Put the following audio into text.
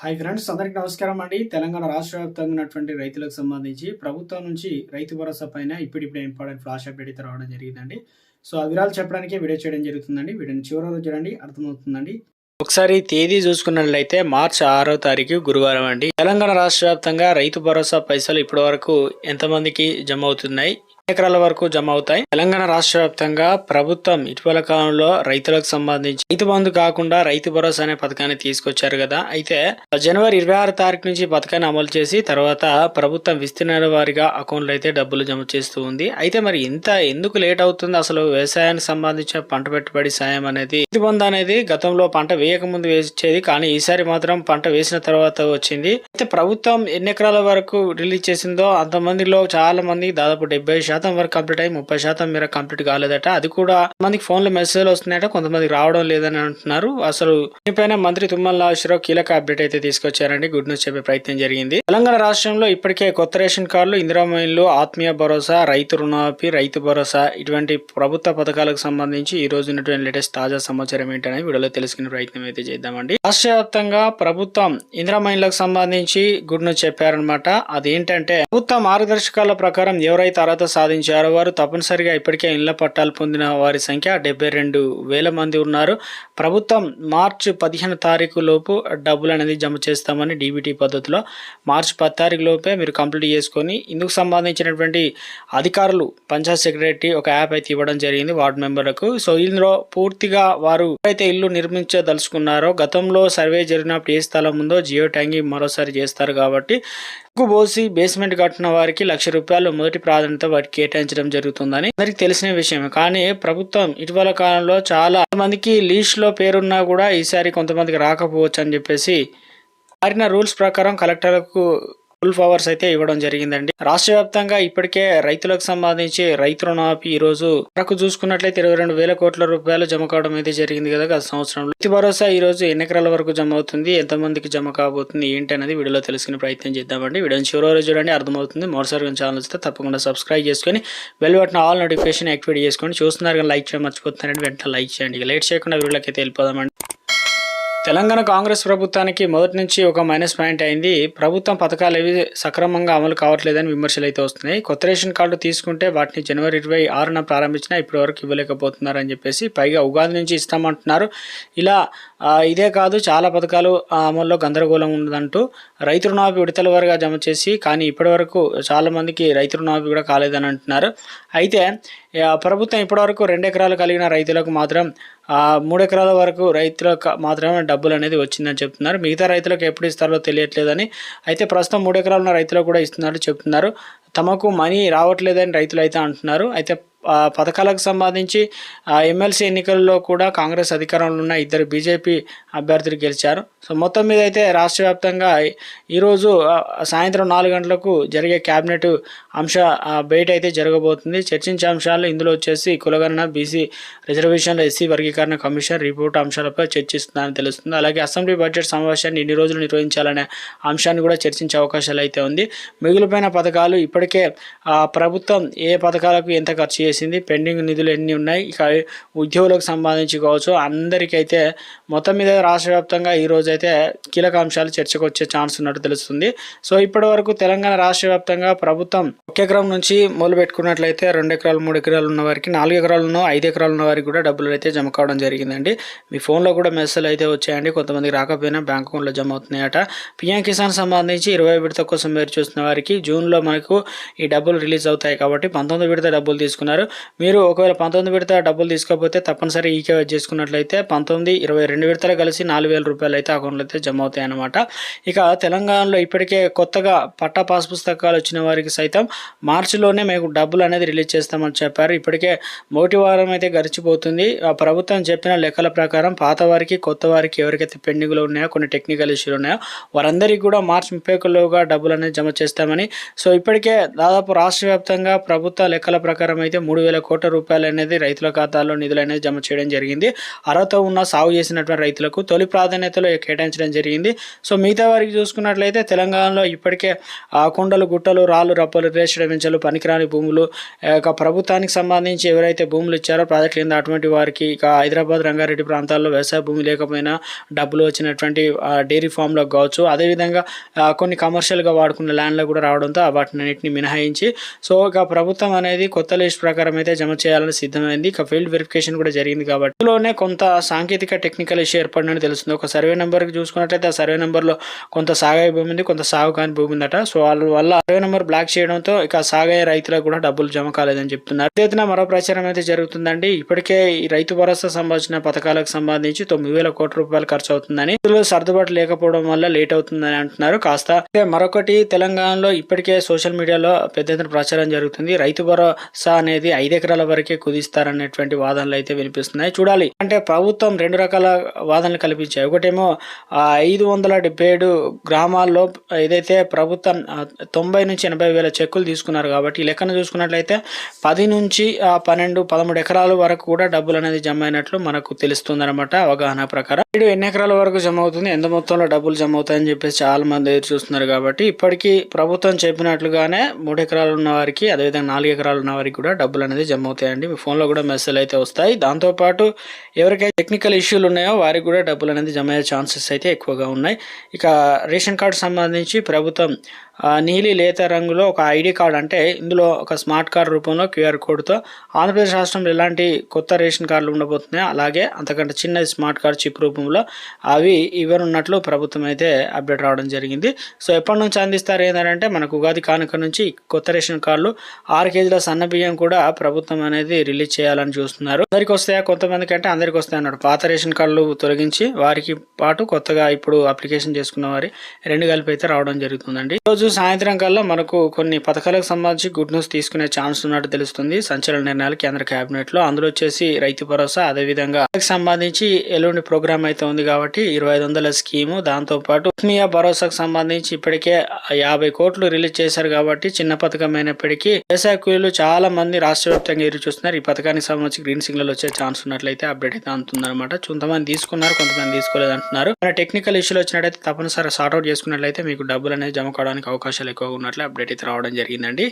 Hi friends అందరికీ నమస్కారం అండి. తెలంగాణ రాష్ట్ర వ్యాప్తంగా ఉన్నటువంటి రైతులకు సంబంధించి ప్రభుత్వం నుంచి రైతు భరోసా పైన ఇప్పుడిప్పుడే ఇంపార్టెంట్ ఫ్లాష్ అప్డేట్ అయితే రావడం జరిగిందండి. సో ఆ వివరాలు చెప్పడానికి వీడియో చేయడం జరుగుతుందండి. వీడియోని చివరి రోజు చూడండి అర్థమవుతుందండి. ఒకసారి తేదీ చూసుకున్నట్లయితే మార్చి ఆరో తారీఖు గురువారం అండి. తెలంగాణ రాష్ట్ర వ్యాప్తంగా రైతు భరోసా పైసలు ఇప్పటి వరకు ఎంతమందికి జమ అవుతున్నాయి? ఎకరాల వరకు జమ అవుతాయి. తెలంగాణ రాష్ట్ర వ్యాప్తంగా ప్రభుత్వం ఇటీవల కాలంలో రైతులకు సంబంధించి రైతు బంధు కాకుండా రైతు భరోసా అనే పథకాన్ని తీసుకొచ్చారు కదా. అయితే జనవరి ఇరవై ఆరు తారీఖు నుంచి పథకాన్ని అమలు చేసి తర్వాత ప్రభుత్వం విస్తీర్ణ వారిగా అకౌంట్లో అయితే డబ్బులు జమ చేస్తూ ఉంది. అయితే మరి ఇంత ఎందుకు లేట్ అవుతుంది? అసలు వ్యవసాయానికి సంబంధించిన పంట పెట్టుబడి సాయం అనేది రైతు బంధు అనేది గతంలో పంట వేయక ముందు వేసేది కానీ ఈసారి మాత్రం పంట వేసిన తర్వాత వచ్చింది. అయితే ప్రభుత్వం ఎన్ని ఎకరాల వరకు రిలీజ్ చేసిందో అంతమందిలో చాలా మంది దాదాపు డెబ్బై శాతం వరకు కంప్లీట్ అయ్యి ముప్పై శాతం మేర కంప్లీట్ కాలేదట. అది కూడా మందికి ఫోన్లో మెసేజ్లు వస్తున్నాయట కొంతమందికి రావడం లేదని అంటున్నారు. అసలు దీనిపైన మంత్రి తుమ్మల నాగేశ్వరరావు కీలక అప్డేట్ అయితే తీసుకొచ్చారండి. గుడ్ న్యూస్ చెప్పే ప్రయత్నం జరిగింది. తెలంగాణ రాష్ట్రంలో ఇప్పటికే కొత్త రేషన్ కార్డులు ఇందిరామైన్లు ఆత్మీయ భరోసా రైతు రుణమాఫీ రైతు భరోసా ఇటువంటి ప్రభుత్వ పథకాలకు సంబంధించి ఈ రోజు ఉన్నటువంటి లేటెస్ట్ తాజా సమాచారం ఏంటనే వీడియోలో తెలుసుకునే ప్రయత్నం అయితే చేద్దామండి. రాష్ట్ర వ్యాప్తంగా ప్రభుత్వం ఇందిరామైన్లకు సంబంధించి గుడ్ న్యూస్ చెప్పారనమాట అదేంటంటే ప్రభుత్వ మార్గదర్శకాల ప్రకారం ఎవరైతే అర్హత సాధించారు వారు తప్పనిసరిగా ఇప్పటికే ఇళ్ళ పట్టాలు పొందిన వారి సంఖ్య డెబ్బై రెండు వేల మంది ఉన్నారు. ప్రభుత్వం మార్చి పదిహేను తారీఖు లోపు డబ్బులు అనేది జమ చేస్తామని డీబీటీ పద్ధతిలో మార్చి పది తారీఖు లోపే మీరు కంప్లీట్ చేసుకొని ఇందుకు సంబంధించినటువంటి అధికారులు పంచాయత్ సెక్రటరీ ఒక యాప్ అయితే ఇవ్వడం జరిగింది వార్డు మెంబర్లకు. సో ఇందులో పూర్తిగా వారు ఎప్పుడైతే ఇల్లు నిర్మించదలుచుకున్నారో గతంలో సర్వే జరిగినప్పుడు ఏ స్థలం ఉందో జియో ట్యాంగింగ్ మరోసారి చేస్తారు కాబట్టి ఎక్కువ బేస్మెంట్ కట్టిన వారికి లక్ష రూపాయలు మొదటి ప్రాధాన్యత వారికి కేటాయించడం జరుగుతుందని అందరికి తెలిసిన విషయమే. కానీ ప్రభుత్వం ఇటీవల కాలంలో చాలా మందికి లీస్ట్లో పేరున్నా కూడా ఈసారి కొంతమందికి రాకపోవచ్చు అని చెప్పేసి మారిన రూల్స్ ప్రకారం కలెక్టర్లకు ఫుల్ పవర్స్ అయితే ఇవ్వడం జరిగిందండి. రాష్ట్ర వ్యాప్తంగా ఇప్పటికే రైతులకు సంబంధించి రైతు రుణమాఫీ ఈ రోజు వరకు చూసుకున్నట్లయితే ఇరవై రెండు వేల కోట్ల రూపాయలు జమ కావడం అయితే జరిగింది కదా గత సంవత్సరంలో. రైతు భరోసా ఈ రోజు ఎన్ని ఎకరాల వరకు జమ అవుతుంది. ఎంత మందికి జమ కాబోతుంది ఏంటి అనేది వీడియోలో తెలుసుకునే ప్రయత్నం చేద్దామండి. వీడియోని చివరి వరకు చూడండి అర్థమవుతుంది. మరోసారి ఛానల్ వస్తే తప్పకుండా సబ్స్క్రైబ్ చేసుకొని bell button all notification activate చేసుకొని చూస్తున్నారు కానీ లైక్ చేయడం మర్చిపోతున్నారండి. వెంటనే లైక్ చేయండి. లేట్ చేయకుండా వీడియోలోకి అయితే వెళ్ళిపోదామండి. తెలంగాణ కాంగ్రెస్ ప్రభుత్వానికి మొదటి నుంచి ఒక మైనస్ పాయింట్ అయింది. ప్రభుత్వం పథకాలు ఏవి సక్రమంగా అమలు కావట్లేదని విమర్శలు అయితే వస్తున్నాయి. కొత్త రేషన్ కార్డు తీసుకుంటే వాటిని జనవరి ఇరవై ఆరున ప్రారంభించినా ఇప్పటి వరకు ఇవ్వలేకపోతున్నారని చెప్పేసి పైగా ఉగాది నుంచి ఇస్తామంటున్నారు. ఇలా ఇదే కాదు చాలా పథకాలు అమల్లో గందరగోళం ఉందంటూ రైతు రుణమాఫీ విడతల వారుగా జమ చేసి కానీ ఇప్పటి వరకు చాలా రైతు రుణమాఫీ కూడా కాలేదని అంటున్నారు. అయితే ప్రభుత్వం ఇప్పటివరకు రెండు ఎకరాలు కలిగిన రైతులకు మాత్రం మూడు ఎకరాల వరకు రైతులకు మాత్రమే డబ్బులు అనేది వచ్చిందని చెప్తున్నారు. మిగతా రైతులకు ఎప్పుడు ఇస్తారో తెలియట్లేదని అయితే ప్రస్తుతం మూడు ఎకరాలు ఉన్న రైతులకు కూడా ఇస్తున్నట్టు చెప్తున్నారు. తమకు మనీ రావట్లేదని రైతులు అయితే అంటున్నారు. అయితే పథకాలకు సంబంధించి ఎమ్మెల్సీ ఎన్నికల్లో కూడా కాంగ్రెస్ అధికారంలో ఉన్న ఇద్దరు బీజేపీ అభ్యర్థులు గెలిచారు. సో మొత్తం మీద అయితే రాష్ట్ర వ్యాప్తంగా ఈరోజు సాయంత్రం నాలుగు గంటలకు జరిగే క్యాబినెట్ అంశ ఆ, భేటీ అయితే జరగబోతుంది. చర్చించే అంశాలు ఇందులో వచ్చేసి కులగణన బీసీ రిజర్వేషన్ల ఎస్సీ వర్గీకరణ కమిషన్ రిపోర్ట్ అంశాలపై చర్చిస్తుందని తెలుస్తుంది. అలాగే అసెంబ్లీ బడ్జెట్ సమావేశాన్ని ఇన్ని రోజులు నిర్వహించాలనే అంశాన్ని కూడా చర్చించే అవకాశాలు అయితే ఉంది. మిగిలిపోయిన పథకాలు ఇప్పటికే ప్రభుత్వం ఏ పథకాలకు ఎంత ఖర్చు చేసింది పెండింగ్ నిధులు ఎన్ని ఉన్నాయి ఇక ఉద్యోగులకు సంబంధించి కావచ్చు అందరికైతే మొత్తం మీద రాష్ట్ర వ్యాప్తంగా ఈ కీలక అంశాలు చర్చకు వచ్చే ఛాన్స్ ఉన్నట్టు తెలుస్తుంది. సో ఇప్పటి వరకు తెలంగాణ రాష్ట్ర వ్యాప్తంగా ప్రభుత్వం ఒక ఎకరం నుంచి మొదలు పెట్టుకున్నట్లయితే రెండు ఎకరాలు మూడు ఎకరాలు ఉన్న వారికి నాలుగు ఎకరాలు ఉన్న ఐదు ఎకరాలు ఉన్న వారికి కూడా డబ్బులు అయితే జమ కావడం జరిగిందండి. మీ ఫోన్లో కూడా మెసేజ్లు అయితే వచ్చాయండి. కొంతమందికి రాకపోయినా బ్యాంక్ అకౌంట్లో జమ అవుతున్నాయట. పిఎం కిసాన్ సంబంధించి ఇరవై విడత కోసం మీరు చూస్తున్న వారికి జూన్లో మనకు ఈ డబ్బులు రిలీజ్ అవుతాయి కాబట్టి పంతొమ్మిది విడత డబ్బులు తీసుకున్నారు. మీరు ఒకవేళ పంతొమ్మిది విడత డబ్బులు తీసుకోకపోతే తప్పనిసరి ఈకేవై చేసుకున్నట్లయితే పంతొమ్మిది ఇరవై రెండు విడతలు కలిసి నాలుగు వేల రూపాయలు అయితే అకౌంట్లో అయితే జమ అవుతాయి అన్నమాట ఇక తెలంగాణలో ఇప్పటికే కొత్తగా పట్టా పాస్ పుస్తకాలు వచ్చిన వారికి సైతం మార్చిలోనే మీకు డబ్బులు అనేది రిలీజ్ చేస్తామని చెప్పారు. ఇప్పటికే మొదటి వారం అయితే గడిచిపోతుంది. ఆ ప్రభుత్వం చెప్పిన లెక్కల ప్రకారం పాత వారికి కొత్త వారికి ఎవరికైతే పెండింగ్లో ఉన్నాయో కొన్ని టెక్నికల్ ఇష్యూలు ఉన్నాయో వారందరికీ కూడా మార్చి ముప్పై ఒకటిలోగా డబ్బులు అనేది జమ చేస్తామని. సో ఇప్పటికే దాదాపు రాష్ట్ర వ్యాప్తంగా ప్రభుత్వ లెక్కల ప్రకారం అయితే మూడు వేల కోట్ల రూపాయలు అనేది రైతుల ఖాతాల్లో నిధులు అనేది జమ చేయడం జరిగింది. అర్హత ఉన్న సాగు చేసినటువంటి రైతులకు తొలి ప్రాధాన్యతలో కేటాయించడం జరిగింది. సో మిగతా వారికి చూసుకున్నట్లయితే తెలంగాణలో ఇప్పటికే ఆ కొండలు గుట్టలు రాళ్ళు రప్పలు రిజర్వేషన్ పనికిరాని భూములు. ఇక ప్రభుత్వానికి సంబంధించి ఎవరైతే భూములు ఇచ్చారో ప్రాజెక్టు కింద అటువంటి వారికి ఇక హైదరాబాద్ రంగారెడ్డి ప్రాంతాల్లో వ్యవసాయ భూమి లేకపోయినా డబ్బులు వచ్చినటువంటి డైరీ ఫామ్లో కావచ్చు. అదేవిధంగా కొన్ని కమర్షియల్గా వాడుకున్న ల్యాండ్లో కూడా రావడంతో వాటినన్నింటిని మినహాయించి సో ఇక ప్రభుత్వం అనేది కొత్త లిస్ట్ ప్రకారం అయితే జమ చేయాలని సిద్ధమైంది. ఇక ఫీల్డ్ వెరిఫికేషన్ కూడా జరిగింది కాబట్టి. ఇందులోనే కొంత సాంకేతిక టెక్నికల్ ఇష్యూ ఏర్పడినని తెలుస్తుంది. ఒక సర్వే నెంబర్కి చూసుకున్నట్లయితే ఆ సర్వే నెంబర్లో కొంత సాగు భూమి ఉంది కొంత సాగు కాని భూమి ఉందట. సో వాళ్ళ వల్ల సర్వే నెంబర్ బ్లాక్ చేయడంతో ఇక సాగయ్య రైతులకు కూడా డబ్బులు జమ కాలేదని చెప్తున్నారు. అదేవిధంగా మరో ప్రచారం అయితే జరుగుతుందండి. ఇప్పటికే ఈ రైతు భరోసా సంబంధించిన పథకాలకు సంబంధించి తొమ్మిది వేల కోట్ల రూపాయలు ఖర్చు అవుతుందని సర్దుబాటు లేకపోవడం వల్ల లేట్ అవుతుందని అంటున్నారు. కాస్త మరొకటి తెలంగాణలో ఇప్పటికే సోషల్ మీడియాలో పెద్ద ఎత్తున ప్రచారం జరుగుతుంది. రైతు భరోసా అనేది ఐదు ఎకరాల వరకే కుదిస్తారనేటువంటి వాదనలు అయితే వినిపిస్తున్నాయి. చూడాలి. అంటే ప్రభుత్వం రెండు రకాల వాదనలు కల్పించాయి. ఒకటేమో ఐదు వందల డెబ్బై ఏడు గ్రామాల్లో ఏదైతే ప్రభుత్వం తొంభై నుంచి ఎనభై వేల చెక్కులు తీసుకున్నారు కాబట్టి ఈ లెక్కన చూసుకున్నట్లయితే పది నుంచి పన్నెండు పదమూడు ఎకరాల వరకు కూడా డబ్బులు అనేది జమ అయినట్లు మనకు తెలుస్తుంది అనమాట అవగాహన ప్రకారం. ఇప్పుడు ఎన్ని ఎకరాల వరకు జమ అవుతుంది? ఎంత మొత్తంలో డబ్బులు జమ అవుతాయని చెప్పేసి చాలా మంది ఎదురు చూస్తున్నారు కాబట్టి ఇప్పటికీ ప్రభుత్వం చెప్పినట్లుగానే మూడు ఎకరాలు ఉన్న వారికి అదేవిధంగా నాలుగు ఎకరాలు ఉన్న వారికి కూడా డబ్బులు అనేది జమ అవుతాయండి. మీ ఫోన్లో కూడా మెసేజ్ అయితే వస్తాయి. దాంతోపాటు ఎవరికైతే టెక్నికల్ ఇష్యూలు ఉన్నాయో వారికి కూడా డబ్బులు అనేది జమ అయ్యే ఛాన్సెస్ అయితే ఎక్కువగా ఉన్నాయి. ఇక రేషన్ కార్డు సంబంధించి ప్రభుత్వం నీలి లేత రంగులో ఒక ఐడి కార్డు అంటే ఇందులో ఒక స్మార్ట్ కార్డు రూపంలో క్యూఆర్ కోడ్తో ఆంధ్రప్రదేశ్ రాష్ట్రంలో ఎలాంటి కొత్త రేషన్ కార్డులు ఉండబోతున్నాయి అలాగే అంతకంటే చిన్న స్మార్ట్ కార్డ్ చిప్ రూపంలో అవి ఇవ్వనున్నట్లు ప్రభుత్వం అయితే అప్డేట్ రావడం జరిగింది. సో ఎప్పటి నుంచి అందిస్తారు ఏంటంటే మనకు ఉగాది కానుక నుంచి కొత్త రేషన్ కార్డులు ఆరు కేజీల సన్న బియ్యం కూడా ప్రభుత్వం అనేది రిలీజ్ చేయాలని చూస్తున్నారు. అందరికి వస్తాయా? కొంతమందికి అంటే అందరికి వస్తాయి అన్నాడు. పాత రేషన్ కార్డులు తొలగించి వారికి పాటు కొత్తగా ఇప్పుడు అప్లికేషన్ చేసుకున్న వారి రెండు కలిపి అయితే రావడం జరుగుతుందండి. ఈరోజు రోజు సాయంత్రం కల్లా మనకు కొన్ని పథకాలకు సంబంధించి గుడ్ న్యూస్ తీసుకునే ఛాన్స్ ఉన్నట్టు తెలుస్తుంది. సంచలన నిర్ణయాలు కేంద్ర కేబినెట్లో అందులో వచ్చేసి రైతు భరోసా అదేవిధంగా సంబంధించి ఎల్లుండి ప్రోగ్రామ్ అయితే ఉంది కాబట్టి ఇరవై ఐదు వందల స్కీము. దాంతో పాటు ఆత్మీయ భరోసాకు సంబంధించి ఇప్పటికే యాభై కోట్లు రిలీజ్ చేశారు కాబట్టి చిన్న పథకం అయినప్పటికీ వ్యవసాయ కూలీలు చాలా మంది రాష్ట్ర వ్యాప్తంగా ఎదురు చూస్తున్నారు. ఈ పథకానికి సంబంధించి గ్రీన్ సిగ్నల్ వచ్చే ఛాన్స్ ఉన్నట్లయితే అప్డేట్ అయితే అందుతుందన్నమాట. కొంతమంది తీసుకున్నారు కొంతమంది తీసుకోలేదు అంటున్నారు మన టెక్నికల్ ఇష్యూలు వచ్చినట్టయితే తప్పనిసరి సార్ట్అవుట్ చేసుకున్నట్లయితే మీకు డబ్బులు అనేది జమ కావడానికి అవకాశాలు ఎక్కువగా ఉన్నట్లు అప్డేట్ అయితే రావడం జరిగిందండి.